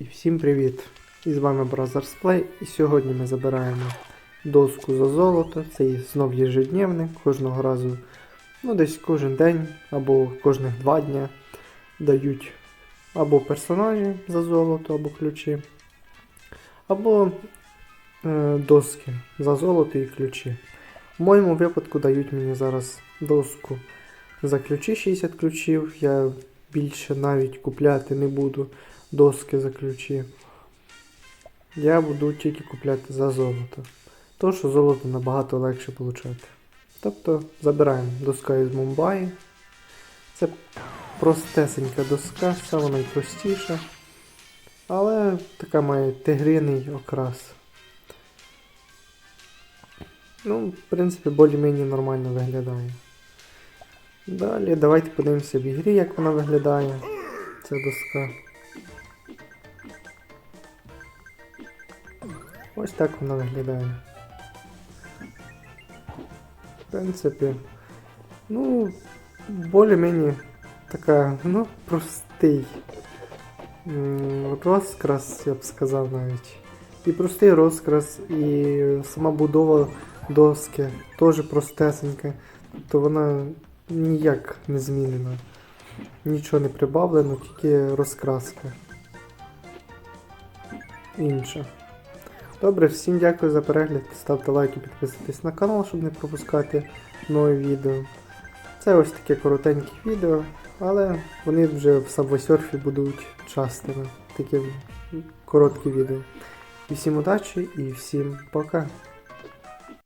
І всім привіт! І з вами Brothers Play. І сьогодні ми забираємо доску за золото. Це і знов ежедневник, кожного разу, ну десь кожен день або кожних два дня дають або персонажі за золото, або ключі, або е, доски за золото і ключі. В моєму випадку дають мені зараз доску за ключі 60 ключів. Я більше навіть купляти не буду доски за ключі. Я буду тільки купляти за золото. То, що золото набагато легше получати. Тобто забираємо доска із Мумбаї. Це простесенька доска, саме найпростіша. Але така має тигриний окрас. Ну, в принципі, більш-менш нормально виглядає. Далі давайте подивимося в ігрі, як вона виглядає. Ця доска. Ось так вона виглядає. В принципі, ну, більш-мені така, ну, простий розкрас, я б сказав навіть. І простий розкрас, і сама будова доски теж простесенька. Тобто вона ніяк не змінена. Нічого не прибавлено, тільки розкраска. Інша. Добре, всім дякую за перегляд. Ставте лайки, підписуйтесь на канал, щоб не пропускати нові відео. Це ось таке коротеньке відео, але вони вже в сабвосерфі будуть частими. Такі короткі відео. І всім удачі і всім пока.